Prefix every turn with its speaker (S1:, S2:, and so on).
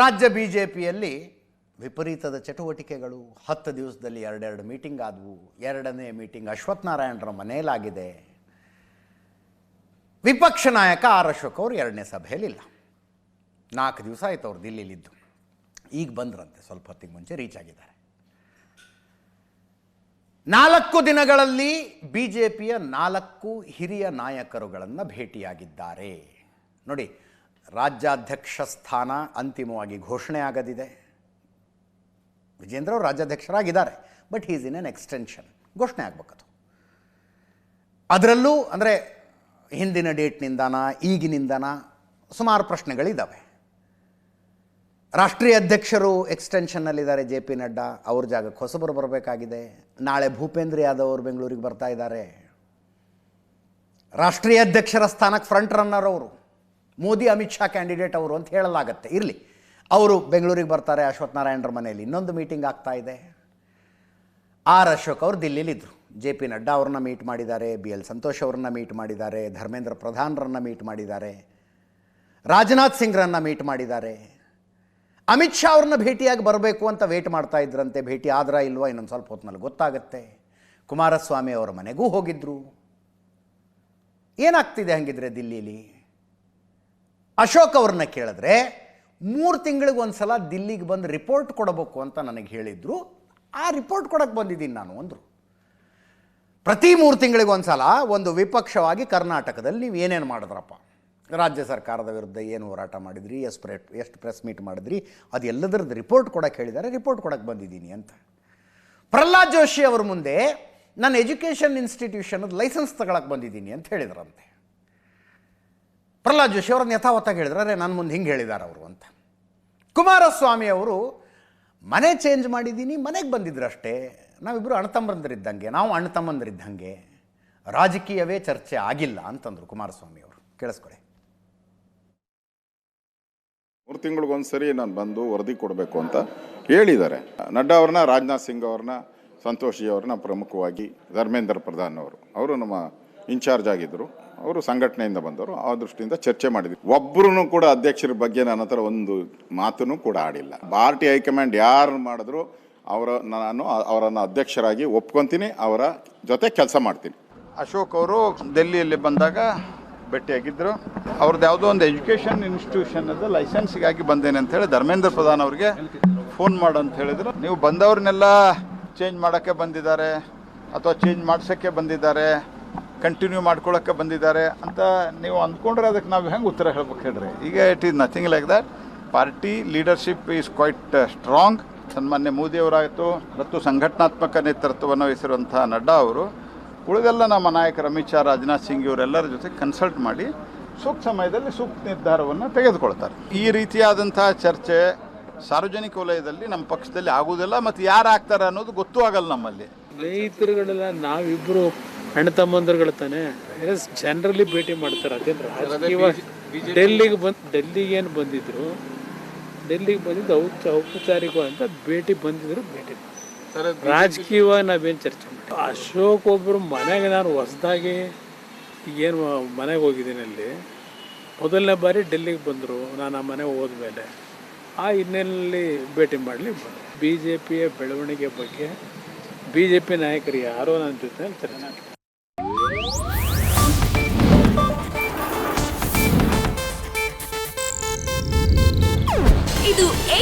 S1: ರಾಜ್ಯ B J ಪಿಯಲ್ಲಿ ವಿಪರೀತದ ಚಟುವಟಿಕೆಗಳು. ಹತ್ತು ದಿವಸದಲ್ಲಿ ಎರಡೆರಡು ಮೀಟಿಂಗ್ ಆದವು. ಎರಡನೇ ಮೀಟಿಂಗ್ ಅಶ್ವತ್ಥನಾರಾಯಣರ ಮನೆಯಲ್ಲಾಗಿದೆ. ವಿಪಕ್ಷ ನಾಯಕ ಆರ್ ಅಶೋಕ್ ಅವರು ಎರಡನೇ ಸಭೆಯಲ್ಲಿಲ್ಲ ನಾಲ್ಕು ದಿವಸ ಆಯಿತು ಅವ್ರು ದಿಲ್ಲಿಲಿದ್ದು ಈಗ ಬಂದ್ರಂತೆ, ಸ್ವಲ್ಪ ಹೊತ್ತಿಗೆ ಮುಂಚೆ ರೀಚ್ ಆಗಿದ್ದಾರೆ. ನಾಲ್ಕು ದಿನಗಳಲ್ಲಿ ಬಿ ಜೆ ಪಿಯ ನಾಲ್ಕು ಹಿರಿಯ ನಾಯಕರುಗಳನ್ನು ಭೇಟಿಯಾಗಿದ್ದಾರೆ. ನೋಡಿ ರಾಜ್ಯಾಧ್ಯಕ್ಷ ಸ್ಥಾನ ಅಂತಿಮವಾಗಿ ಘೋಷಣೆ ಆಗದಿದೆ. ವಿಜೇಂದ್ರ ಅವರು ರಾಜ್ಯಾಧ್ಯಕ್ಷರಾಗಿದ್ದಾರೆ but is in an extension ಘೋಷಣೆ ಆಗಬೇಕದು. ಅದರಲ್ಲೂ ಅಂದರೆ ಹಿಂದಿನ ಡೇಟ್ನಿಂದಾನ, ಈಗಿನಿಂದನ ಸುಮಾರು ಪ್ರಶ್ನೆಗಳಿದ್ದಾವೆ ರಾಷ್ಟ್ರೀಯ ಅಧ್ಯಕ್ಷರು ಎಕ್ಸ್ಟೆನ್ಷನ್ನಲ್ಲಿದ್ದಾರೆ ಜೆ ಪಿ ನಡ್ಡಾ, ಅವ್ರ ಜಾಗಕ್ಕೆ ಹೊಸಬರು ಬರಬೇಕಾಗಿದೆ. ನಾಳೆ ಭೂಪೇಂದ್ರ ಯಾದವ್ ಅವರು ಬೆಂಗಳೂರಿಗೆ ಬರ್ತಾ ಇದ್ದಾರೆ. ರಾಷ್ಟ್ರೀಯ ಅಧ್ಯಕ್ಷರ ಸ್ಥಾನಕ್ಕೆ ಫ್ರಂಟ್ ರನ್ನರ್ ಅವರು. ಮೋದಿ, ಅಮಿತ್ ಶಾ ಕ್ಯಾಂಡಿಡೇಟ್ ಅವರು ಅಂತ ಹೇಳಲಾಗತ್ತೆ. ಇರಲಿ. ಅವರು ಬೆಂಗಳೂರಿಗೆ ಬರ್ತಾರೆ, ಅಶ್ವಥ್ ನಾರಾಯಣರ ಮನೆಯಲ್ಲಿ. ಇನ್ನೊಂದು ಮೀಟಿಂಗ್ ಆಗ್ತಾ ಇದೆ. ಆರ್ ಅಶೋಕ್ ಅವರು ದಿಲ್ಲಿಲಿದ್ದರು ಜೆ ಪಿ ನಡ್ಡಾ ಅವ್ರನ್ನ ಮೀಟ್ ಮಾಡಿದ್ದಾರೆ, ಬಿ ಎಲ್ ಸಂತೋಷ್ ಅವ್ರನ್ನ ಮೀಟ್ ಮಾಡಿದ್ದಾರೆ, ಧರ್ಮೇಂದ್ರ ಪ್ರಧಾನ್ರನ್ನ ಮೀಟ್ ಮಾಡಿದ್ದಾರೆ, ರಾಜನಾಥ್ ಸಿಂಗ್ರನ್ನ ಮೀಟ್ ಮಾಡಿದ್ದಾರೆ. ಅಮಿತ್ ಶಾ ಅವ್ರನ್ನ ಭೇಟಿಯಾಗಿ ಬರಬೇಕು ಅಂತ ವೇಟ್ ಮಾಡ್ತಾ ಇದ್ರಂತೆ. ಭೇಟಿ ಆದ್ರ ಇಲ್ವಾ? ಇನ್ನೊಂದು ಸ್ವಲ್ಪ ಹೊತ್ತಿನಲ್ಲಿ ಗೊತ್ತಾಗುತ್ತೆ. ಕುಮಾರಸ್ವಾಮಿ ಅವರ ಮನೆಗೂ ಹೋಗಿದ್ರು. ಏನಾಗ್ತಿದೆ ಹಾಗಿದ್ರೆ ದಿಲ್ಲೀಲಿ? ಅಶೋಕ್ ಅವ್ರನ್ನ ಕೇಳಿದ್ರೆ, ಮೂರು ತಿಂಗಳಿಗೆ ಒಂದು ಸಲ ದಿಲ್ಲಿಗೆ ಬಂದು ರಿಪೋರ್ಟ್ ಕೊಡಬೇಕು ಅಂತ ನನಗೆ ಹೇಳಿದ್ರು. ಆ ರಿಪೋರ್ಟ್ ಕೊಡಕ್ಕೆ ಬಂದಿದ್ದೀನಿ ನಾನು ಅಂದರು. ಪ್ರತಿ ಮೂರು ತಿಂಗಳಿಗೆ ಒಂದು ಸಲ ಒಂದು ವಿಪಕ್ಷವಾಗಿ ಕರ್ನಾಟಕದಲ್ಲಿ ನೀವು ಏನೇನು ಮಾಡಿದ್ರಪ್ಪ? ರಾಜ್ಯ ಸರ್ಕಾರದ ವಿರುದ್ಧ ಏನು ಹೋರಾಟ ಮಾಡಿದ್ರಿ? ಎಷ್ಟು ಪ್ರೆ, ಎಷ್ಟು ಪ್ರೆಸ್ ಮೀಟ್ ಮಾಡಿದ್ರಿ? ಅದು ಎಲ್ಲದರದ್ದು ರಿಪೋರ್ಟ್ ಕೊಡಕ್ಕೆ ಹೇಳಿದ್ದಾರೆ, ರಿಪೋರ್ಟ್ ಕೊಡಕ್ಕೆ ಬಂದಿದ್ದೀನಿ ಅಂತ. ಪ್ರಹ್ಲಾದ್ ಜೋಶಿ ಅವ್ರ ಮುಂದೆ ನನ್ನ ಎಜುಕೇಷನ್ ಇನ್ಸ್ಟಿಟ್ಯೂಷನ್ ಲೈಸೆನ್ಸ್ ತಗೊಳಕ್ಕೆ ಬಂದಿದ್ದೀನಿ ಅಂತ ಹೇಳಿದ್ರಂತೆ. ಪ್ರಹ್ಲಾದ್ ಜೋಶಿ ಅವ್ರನ್ನ ಯಥಾವತ್ತಾಗಿ ಹೇಳಿದ್ರೆ. ಅರೆ ನನ್ನ ಮುಂದೆ ಹಿಂಗೆ ಹೇಳಿದ್ದಾರೆ ಅವರು ಅಂತ. ಕುಮಾರಸ್ವಾಮಿ ಅವರು, ಮನೆ ಚೇಂಜ್ ಮಾಡಿದ್ದೀನಿ ಮನೆಗೆ ಬಂದಿದ್ರು ಅಷ್ಟೇ. ನಾವಿಬ್ಬರು ಇದ್ದಂಗೆ ನಾವು ಅಣ್ಣತಮ್ಮಂದರಿದ್ದಂಗೆ ರಾಜಕೀಯವೇ ಚರ್ಚೆ ಆಗಿಲ್ಲ ಅಂತಂದರು ಕುಮಾರಸ್ವಾಮಿ ಅವರು. ಕೇಳಿಸ್ಕೊಳ್ಳಿ
S2: ಮೂರು ತಿಂಗಳಿಗೊಂದ್ಸರಿ ನಾನು ಬಂದು ವರದಿ ಕೊಡಬೇಕು ಅಂತ ಹೇಳಿದ್ದಾರೆ. ನಡ್ಡಾ ಅವ್ರನ್ನ, ರಾಜನಾಥ್ ಸಿಂಗ್ ಅವ್ರನ್ನ, ಸಂತೋಷಿ ಅವ್ರನ್ನ ಪ್ರಮುಖವಾಗಿ ಧರ್ಮೇಂದ್ರ ಪ್ರಧಾನ್ ಅವರು. ಅವರು ನಮ್ಮ ಇನ್ಚಾರ್ಜ್ ಆಗಿದ್ದರು ಅವರು ಸಂಘಟನೆಯಿಂದ ಬಂದವರು, ಆ ದೃಷ್ಟಿಯಿಂದ ಚರ್ಚೆ ಮಾಡಿದ್ವಿ. ಒಬ್ಬರೂ ಕೂಡ ಅಧ್ಯಕ್ಷರ ಬಗ್ಗೆ ನನ್ನ ಹತ್ರ ಒಂದು ಮಾತನ್ನು ಕೂಡ ಆಡಿಲ್ಲ. ಪಾರ್ಟಿ ಹೈಕಮಾಂಡ್ ಯಾರು ಮಾಡಿದ್ರು ಅವರ, ನಾನು ಅವರನ್ನು ಅಧ್ಯಕ್ಷರಾಗಿ ಒಪ್ಕೊಂತೀನಿ, ಅವರ ಜೊತೆ ಕೆಲಸ ಮಾಡ್ತೀನಿ.
S3: ಅಶೋಕ್ ಅವರು ದೆಲ್ಲಿಯಲ್ಲಿ ಬಂದಾಗ ಭೇಟಿಯಾಗಿದ್ದರು. ಅವ್ರದ್ದು ಯಾವುದೋ ಒಂದು ಎಜುಕೇಷನ್ ಇನ್ಸ್ಟಿಟ್ಯೂಷನ್ ಅದು, ಲೈಸೆನ್ಸ್ಗಾಗಿ ಬಂದೇನೆ ಅಂತ ಹೇಳಿ ಧರ್ಮೇಂದ್ರ ಪ್ರಧಾನ್ ಅವರಿಗೆ ಫೋನ್ ಮಾಡು ಅಂತ ಹೇಳಿದ್ರು. ನೀವು ಬಂದವ್ರನ್ನೆಲ್ಲ ಚೇಂಜ್ ಮಾಡೋಕ್ಕೆ ಬಂದಿದ್ದಾರೆ ಅಥವಾ ಚೇಂಜ್ ಮಾಡಿಸೋಕ್ಕೆ ಬಂದಿದ್ದಾರೆ. ಕಂಟಿನ್ಯೂ ಮಾಡ್ಕೊಳ್ಳೋಕ್ಕೆ ಬಂದಿದ್ದಾರೆ ಅಂತ ನೀವು ಅಂದ್ಕೊಂಡ್ರೆ ಅದಕ್ಕೆ ನಾವು ಹೆಂಗೆ ಉತ್ತರ ಹೇಳ್ಬೇಕು ಹೇಳ್ರಿ? ಈಗ it is nothing like that party leadership is quite strong ಸನ್ಮಾನ್ಯ ಮೋದಿಯವರಾಯಿತು ಮತ್ತು ಸಂಘಟನಾತ್ಮಕ ನೇತೃತ್ವವನ್ನು ವಹಿಸಿರುವಂಥ ನಡ್ಡಾ ಅವರು, ಉಳಿದೆಲ್ಲ ನಮ್ಮ ನಾಯಕರು ಅಮಿತ್ ಶಾ, ರಾಜನಾಥ್ ಸಿಂಗ್ ಇವರೆಲ್ಲರ ಜೊತೆ ಕನ್ಸಲ್ಟ್ ಮಾಡಿ ಸೂಕ್ತ ಸಮಯದಲ್ಲಿ ಸೂಕ್ತ ನಿರ್ಧಾರವನ್ನು ತೆಗೆದುಕೊಳ್ತಾರೆ. ಈ ರೀತಿಯಾದಂಥ ಚರ್ಚೆ ಸಾರ್ವಜನಿಕ ವಲಯದಲ್ಲಿ ನಮ್ಮ ಪಕ್ಷದಲ್ಲಿ ಆಗುವುದಿಲ್ಲ, ಮತ್ತು ಯಾರು ಆಗ್ತಾರೆ ಅನ್ನೋದು ಗೊತ್ತೂ ಆಗಲ್ಲ ನಮ್ಮಲ್ಲಿ.
S4: ಸ್ನೇಹಿತರುಗಳೆಲ್ಲ ನಾವಿಬ್ರು ಅಣ್ಣ ತಮ್ಮಂದಿರುಗಳು ತಾನೆ? ಜನರಲಿ ಭೇಟಿ ಮಾಡ್ತಾರೆ. ಅದೇನು ರಾಜಕೀಯ ಡೆಲ್ಲಿಗೆ ಬಂದು ಡೆಲ್ಲಿಗೆ ಏನು ಬಂದಿದ್ರು? ಡೆಲ್ಲಿಗೆ ಬಂದಿದ್ದು ಔಚ ಔಪಚಾರಿಕ ಅಂತ ಭೇಟಿ ಬಂದಿದ್ರು ಭೇಟಿ ರಾಜಕೀಯವಾಗಿ ನಾವೇನು ಚರ್ಚೆ ಮಾಡಿ ಅಶೋಕ್ ಒಬ್ಬರು ಮನೆಗೆ ನಾನು ಹೊಸದಾಗಿ ಏನು ಮನೆಗೆ ಹೋಗಿದ್ದೀನಿ ಅಲ್ಲಿ. ಮೊದಲನೇ ಬಾರಿ ಡೆಲ್ಲಿಗೆ ಬಂದರು. ನಾನು ಆ ಮನೆಗೆ ಹೋದ್ಮೇಲೆ. ಆ ಹಿನ್ನೆಲೆಯಲ್ಲಿ ಭೇಟಿ ಮಾಡಲಿ ಬಿ ಜೆ ಪಿಯ ಬೆಳವಣಿಗೆ ಬಗ್ಗೆ ಬಿ ಜೆ ಪಿ ನಾಯಕರು ಯಾರೋ ನನ್ನ ಜೊತೆ ಚರ್ಚೆ